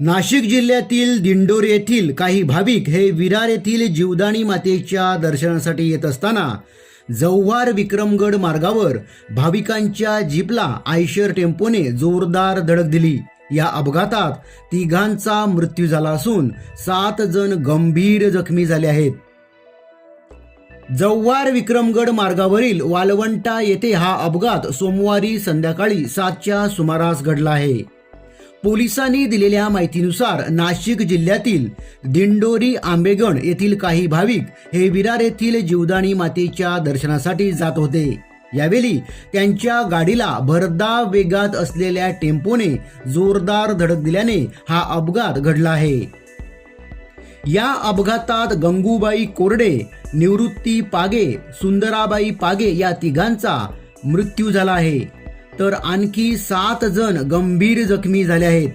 नाशिक जिल्ह्यातील दिंडोर येथील काही भाविक हे विरार येथील जीवदाणी मातेच्या दर्शनासाठी येत असताना जव्हार विक्रमगड मार्गावर भाविकांच्या जीपला आयशर टेम्पोने जोरदार धडक दिली. या अपघातात तिघांचा मृत्यू झाला असून सात जण गंभीर जखमी झाले आहेत. जव्हार विक्रमगड मार्गावरील वालवंटा येथे हा अपघात सोमवारी संध्याकाळी सातच्या सुमारास घडला आहे. पोलिसांनी दिलेल्या माहितीनुसार नाशिक जिल्ह्यातील दिंडोरी आंबेगण येथील काही भाविक हे विरार येथील जीवदाणी मातेच्या दर्शनासाठी जात होते. यावेळी त्यांच्या गाडीला भरधाव वेगात असलेल्या टेम्पोने जोरदार धडक दिल्याने हा अपघात घडला आहे. या अपघातात गंगूबाई कोरडे निवृत्ती पागे सुंदराबाई पागे या तिघांचा मृत्यू झाला आहे. तर आणखी सात जण गंभीर जखमी झाले आहेत.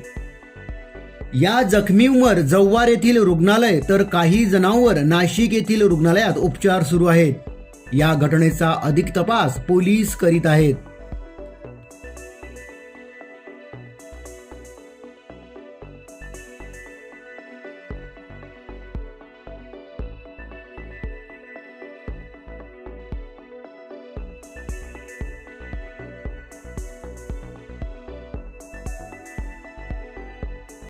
या जखमींवर जव्हार येथील रुग्णालय तर काही जणांवर नाशिक येथील रुग्णालयात उपचार सुरू आहेत. या घटनेचा अधिक तपास पोलीस करीत आहेत.